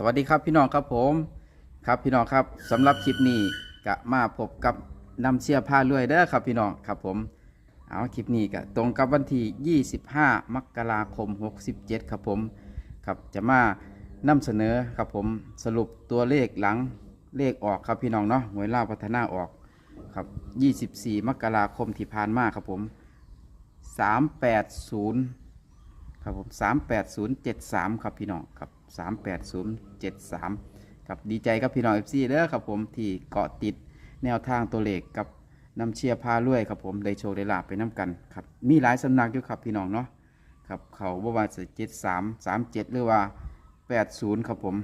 สวัสดีครับพี่น้องครับผมครับพี่น้องครับสำหรับคลิปนี้กะมาพบกับนำเชียร์ผ้าลวยเด้อครับพี่น้องครับผมเอาคลิปนี้ก็ตรงกับวันที่25 มกราคม 67 ครับผมครับจะมานำเสนอครับผมสรุปตัวเลขหลังเลขออกครับพี่น้องเนาะหวยล่าวพัฒนาออกครับ 24 มกราคมที่ผ่านมาครับผม 380 ครับผม 38073 ครับพี่น้องครับ 38073ครับดีใจกับพี่น้อง FC เด้อครับผมที่เกาะติดแนวทางตัวเลขกับน้ำเชียร์พาลุยครับผมได้โชว์ได้ลาบไปน้ำกันครับมีหลายสำนักอยู่ครับพี่น้องเนาะครับเขาบ่ว่าจะ73 37หรือว่า80ครับผม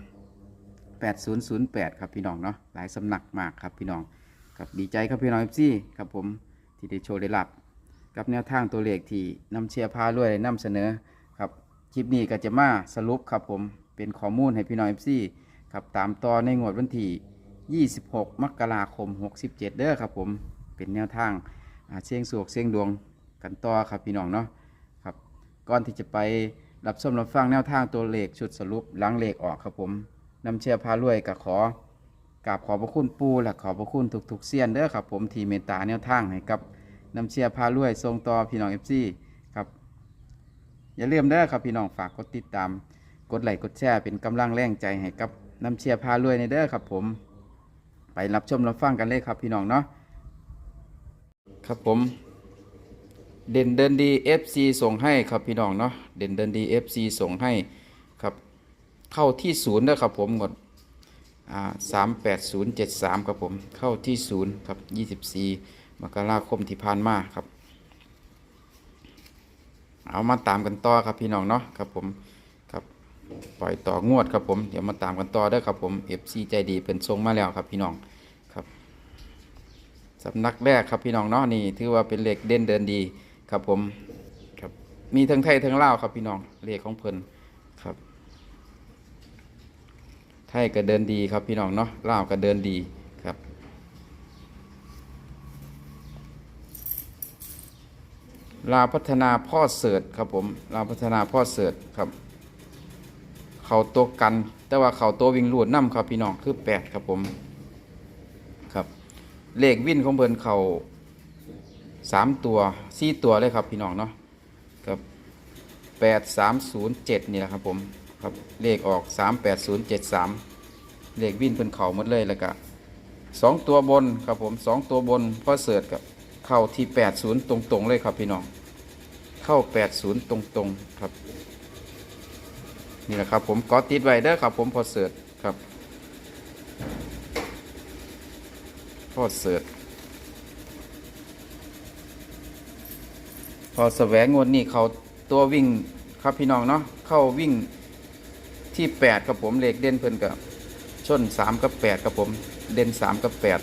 8008ครับพี่น้องเนาะหลายสำนักมากครับพี่น้องครับดีใจครับพี่น้อง FC ครับผมที่ได้โชว์ได้ลาบกับแนวทางตัวเลขที่นำเชียร์พาด้ยนำเสนอครับคลิปนี้ก็จะมาสรุปครับผม เป็นข้อมูลให้พี่น้องเอฟซีครับตามต่อในงวดวันที่ 26 มกราคม 67 เด้อครับผมเป็นแนวทางอ่าเสียงสวกเสียงดวงกันต่อครับพี่น้องเนาะครับก่อนที่จะไปรับชมรับฟังแนวทางตัวเลขชุดสรุปหลังเลขออกครับผมนำเชียร์พารวยกับขอกราบขอบพระคุณปูและขอบพระคุณทุกๆเซียนเด้อครับผมทีเมตตาแนวทางให้กับนำเชียร์พารวยทรงต่อพี่น้องเอฟซีครับอย่าลืมเด้อครับพี่น้องฝากกดติดตาม กดไลค์กดแชร์เป็นกำลังแรงใจให้กับน้ำเชียร์พารวยในเด้อครับผม ไปรับชมรับฟังกันเลยครับพี่น้องเนาะครับผม เด่นเดินดี FC ส่งให้ครับพี่น้องเนาะเด่นเดินดี FC ส่งให้ครับเข้าที่ศูนย์นะครับผมหมดอ่าสามแปดศูนย์เจ็ดสามครับผมเข้าที่ศูนย์ครับยี่สิบสี่มกราคมที่ผ่านมาครับ เอามาตามกันต่อครับพี่น้องเนาะครับผม ปล่อยต่องวดครับผมเดี๋ยวมาตามกันต่อเด้ครับผม FC ใจดีเป็นทรงมาแล้วครับพี่น้องครับสำนักแรกครับพี่น้องเนาะนี่ถือว่าเป็นเลขเด่นเดินดีครับผมครับมีทั้งไทยทั้งลาวครับพี่น้องเลขของเพิ่นครับ ไทยก็เดินดีครับพี่น้องเนาะลาวก็เดินดีครับลาวพัฒนาพ่อเสิร์ตครับผมลาวพัฒนาพ่อเสิร์ตครับ เขาตัวกัน แต่ว่าเขาตัววิ่งลูดน้ำครับพี่น้องคือแปดครับผมครับเลขวิ่นของเพิ่นเขาสามตัวสี่ตัวเลยครับพี่น้องเนาะครับแปดสามศูนย์เจ็ดนี่แหละครับผมครับเลขออก38073เลขวิ่นเป็นเข่าหมดเลยแล้วก็สองตัวบนครับผมสองตัวบนพอเสิร์ตกับเข้าที่80ตรงๆเลยครับพี่น้องเข้า80ตรงๆครับ นี่แหละครับผมก็ติดไว้เด้อครับผมพอเสิร์ตครับพอเสิร์ตพอแสวงงวดนี่เขาตัววิ่งครับพี่น้องเนาะเข้าวิ่งที่แปดครับผมเลขเด่นเพิ่นกับชนสามกับแปดครับผมเด่นสามกับแปด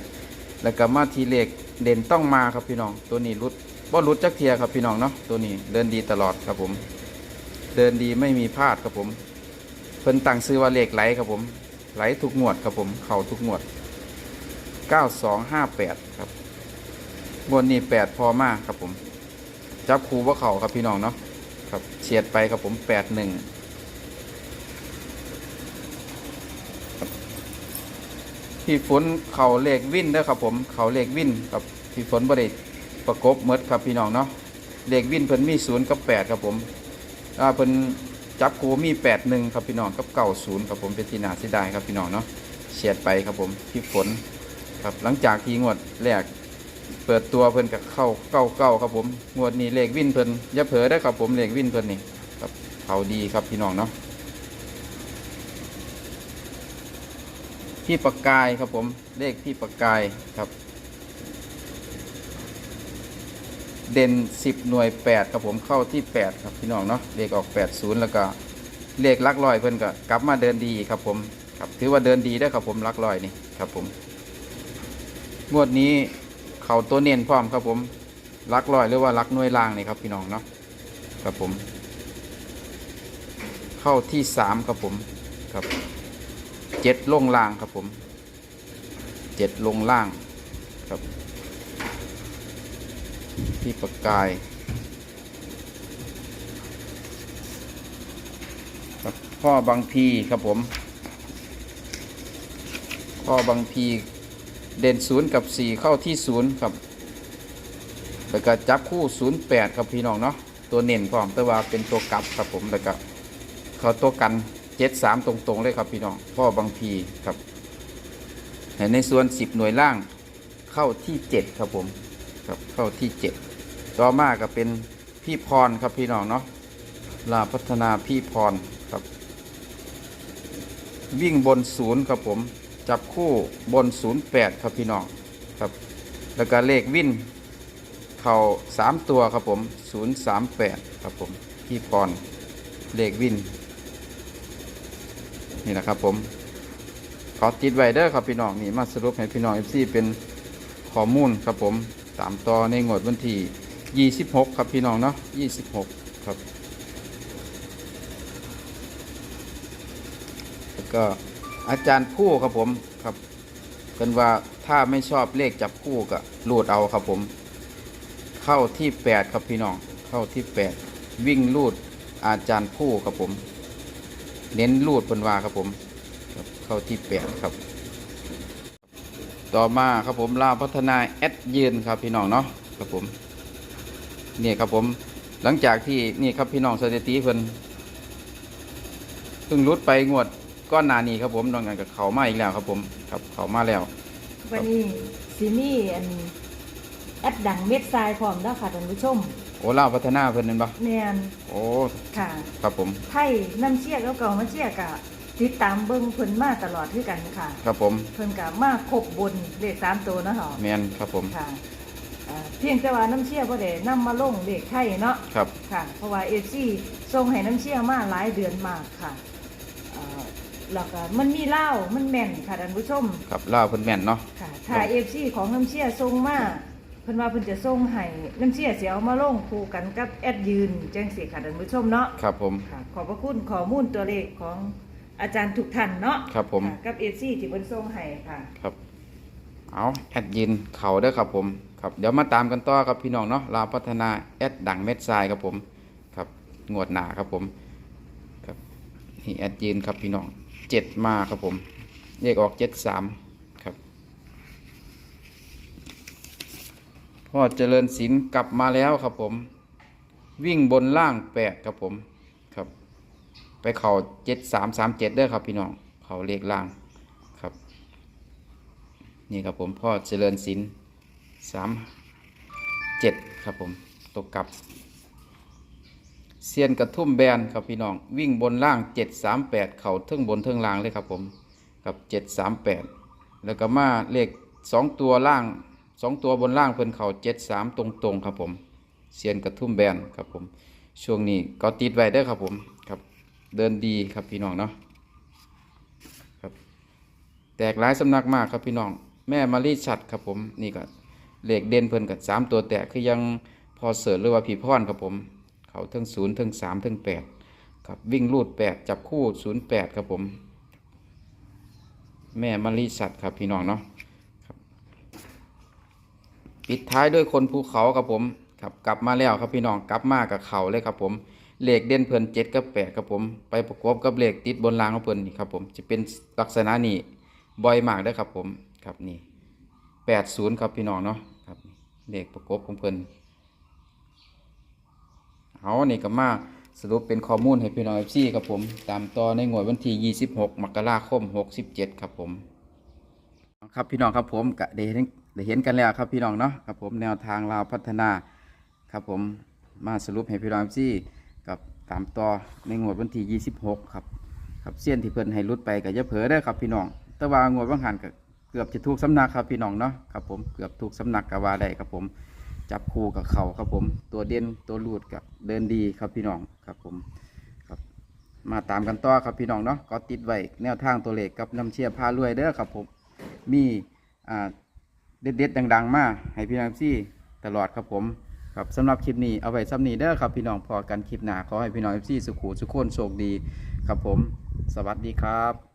แล้วก็มาทีเลขเด่นต้องมาครับพี่น้องตัวนี้รุดบ่รุดจักเทียครับพี่น้องเนาะตัวนี้เดินดีตลอดครับผม เดินดีไม่มีพลาดครับผม เพิ่นตั้งซื้อว่าเลขไหลครับผม ไหลทุกงวดครับผม เข่าทุกงวดเก้าสองห้าแปดครับงวดนี้แปดพอมากครับผม จับคูว่าเข่าครับพี่น้องเนาะครับเฉียดไปครับผมแปดหนึ่งพี่ฝนเขาเลขวินเด้อครับผมเขาเลขวินครับพี่ฝนบริประกบเมดครับพี่น้องเนาะเลขวินเพิ่นมีศูนย์กับแปดครับผมอ่าเพิ่น จับคูมีแปดหนึ่งครับพี่น้องกับเก้าศูนย์ครับผมเป็นที่น่าเสียดายครับพี่น้องเนาะเฉียดไปครับผมพี่ฝนครับหลังจากที่งวดแรกเปิดตัวเพิ่นกับเข้าเก้าเก้าครับผมงวดนี้เลขวินเพิ่นอย่าเผลอได้ครับผมเลขวินเพิ่นนี่ครับเขาดีครับพี่น้องเนาะพี่ประกายครับผมเลขพี่ประกายครับ เด่น 10 หน่วย 8 ครับผมเข้าที่ 8 ครับพี่น้องเนาะเลขออก 80 แล้วก็เลขลักลอยเพิ่อนก็กลับมาเดินดีครับผมครับถือว่าเดินดีได้ครับผมลักลอยนี่ครับผมงวดนี้เข่าตัวเน้นพร้อมครับผมลักลอยหรือว่าลักหน่วยล่างนี่ครับพี่น้องเนาะครับผม เข้าที่3ครับผมครับเจ็ดลงล่างครับผมเจ็ดลงล่างครับ พี่ประกายครับพ่อบางพีครับผมพ่อบางพีเด่นศูนย์กับสี่เข้าที่ศูนย์ครับแล้วก็จับคู่ศูนย์แปดครับพี่น้องเนาะตัวเน่นพร้อมแต่ว่าเป็นตัวกลับครับผมแล้วก็เขาตัวกันเจ็ดสามตรงๆเลยครับพี่น้องพ่อบางพีครับในส่วนสิบหน่วยล่างเข้าที่เจ็ดครับผมครับเข้าที่เจ็ด ต่อมาก็เป็นพี่พรครับพี่น้องเนาะลาพัฒนาพี่พรครับ วิ่งบนศูนย์ครับผมจับคู่บนศูนย์แปดครับพี่น้องครับ แล้วก็เลขวิ่นเข่าสามตัวครับผมศูนย์สามแปดครับผม พี่พรเลขวิ่นนี่นะครับผม ขอติดไว้เด้อครับพี่น้องนี่มาสรุปให้พี่น้องเอฟซีเป็นข้อมูลครับผม ตามต่อในงวดวันที่ 26ครับพี่น้องเนาะ26ครับ แล้วก็อาจารย์ผู้ครับผมครับกันว่าถ้าไม่ชอบเลขจับคู่ก็รูดเอาครับผม เข้าที่แปดครับพี่น้อง เข้าที่แปดวิ่งรูดอาจารย์ผู้ครับผม เน้นรูดบนว่าครับผมครับเข้าที่แปดครับ ต่อมาครับผมลาวพัฒนาแอดยืนครับพี่น้องเนาะครับผม นี่ครับผมหลังจากที่นี่ครับพี่น้องสถิติเพิ่นเพิ่งรุดไปงวดก้อนหนานี้ครับผมนองกันกับเขามาอีกแล้วครับผมครับเขามาแล้ว วันนี้ซีมี่อันแอปดังเม็ดทรายพร้อมแล้วค่ะท่านผู้ชมโอ้เล่าวพัฒนาเพิ่นนั่นปะแนนโอ้ค่ะ ครับผมไทยน้ำเชี่ยแล้วเก่ามาเชี่ยกะติดตามเบิ้งเพิ่นมาตลอดคือกันค่ะ ครับผมเพิ่นกะมาครบบนเลขสามตัวเนาะค่ะแมนครับผมค่ะ อ่าเพียงแต่ว่าน้ำเชี่ยบ่ได้นำมาลงเลขไทยเนาะ ครับ ค่ะ เพราะว่าเอซีส่งให้น้ำเชี่ยมาหลายเดือนมากค่ะอ่าแล้วก็มันมีเล่าวมันแม่นค่ะท่านผู้ชม ครับเล่าวเพิ่นแม่นเนาะ ค่ะถ้าเอฟซีของน้ำเชี่ยส่งมาเพิ่นว่าเพิ่นจะส่งให้น้ำเชี่ยเสียเอามาลงคู่กันกับแอดยืนแจ้งเสียค่ะท่านผู้ชมเนาะครับผม ค่ะขอบพระคุณข้อมูลตัวเลขของอาจารย์ทุกท่านเนาะครับผมค่ะกับเอฟซีที่เพิ่นส่งให้ค่ะ ครับ เอาแอดยินเขาเด้อครับผมครับเดี๋ยวมาตามกันต่อครับพี่น้องเนาะลาวพัฒนาแอดดังเม็ดทรายครับผมครับงวดหนาครับผมครับนี่แอดยินครับพี่น้องเจ็ดมาครับผมเลขออกเจ็ดสามครับพ่อเจริญศิลป์กลับมาแล้วครับผม วิ่งบนล่างแปดครับผมครับ ไปเข่าเจ็ดสามสามเจ็ดเด้อครับพี่น้องเขาเลขล่าง นี่ครับผมพ่อเจริญศิลป์สามเจ็ดครับผมตกกลับเซียนกระทุ่มแบนครับพี่น้องวิ่งบนล่างเจ็ดสามแปดเข่าเทิงบนเทิงล่างเลยครับผมกับเจ็ดสามแปดแล้วก็มาเลขสองตัวล่างสองตัวบนล่างเพิ่นเข่าเจ็ดสามตรงๆครับผมเซียนกระทุ่มแบนครับผมช่วงนี้ก็ติดไว้เด้ครับผมครับเดินดีครับพี่น้องเนาะครับแตกหลายสำนักมากครับพี่น้อง แม่มารีชัดครับผมนี่ก็เลขเด่นเพิ่นกับสามตัวแตกคือยังพอเสิร์ชหรือว่าผีพรครับผม เขาทั้งศูนย์ทั้งสามทั้งแปดครับวิ่งรูดแปดจับคู่ศูนย์แปดครับผม แม่มารีชัดครับพี่น้องเนาะครับปิดท้ายด้วยคนภูเขาครับผมครับกลับมาแล้วครับพี่น้องกลับมากับเขาเลยครับผมเหลขเด่นเพิ่นเจ็ดกับแปดครับผม ไปประกอบกับเหลขติดบนรางของเพิ่นนี่ครับผมจะเป็นลักษณะนี้บ่อยมากได้ครับผม ครับนี่แปดศูนย์ครับพี่น้องเนาะครับเลขประกอบของเพิ่นเอานี่ก็มาสรุปเป็นข้อมูลให้พี่น้องเอฟซีครับผม ตามต่อในงวดวันที่ 26 มกราคม 67 ครับผม ครับพี่น้องครับผมก็ได้เห็นได้เห็นกันแล้วครับพี่น้องเนาะครับผมแนวทางลาวพัฒนาครับผมมาสรุปให้พี่น้องที่กับตามต่อในงวดวันที่ 26 ครับครับเสี้ยนที่เพิ่นให้รุดไปก็จะเผอได้ครับพี่น้องแต่ว่างวดว่างหันก็ เกือบจะถูกสำนักครับพี่น้องเนาะครับผมเกือบถูกสำนักก็ว่าได้ครับผม จับคู่กับเขาครับผม ตัวเด่นตัวรูดกับเดินดีครับพี่น้องครับผมครับ มาตามกันต่อครับพี่น้องเนาะก็ติดไว้แนวทางตัวเลขกับน้ำเชียร์พารวยเด้อครับผมมีอ่าเด็ดๆดัง ๆ มาให้พี่น้องซี่ตลอดครับผมครับสำหรับคลิปนี้เอาไว้ซ้ำนี้เด้อครับพี่น้องพอกันคลิปหน้าขอให้พี่น้องซี่สุขุสุขคนโชคดี ครับผม สวัสดีครับ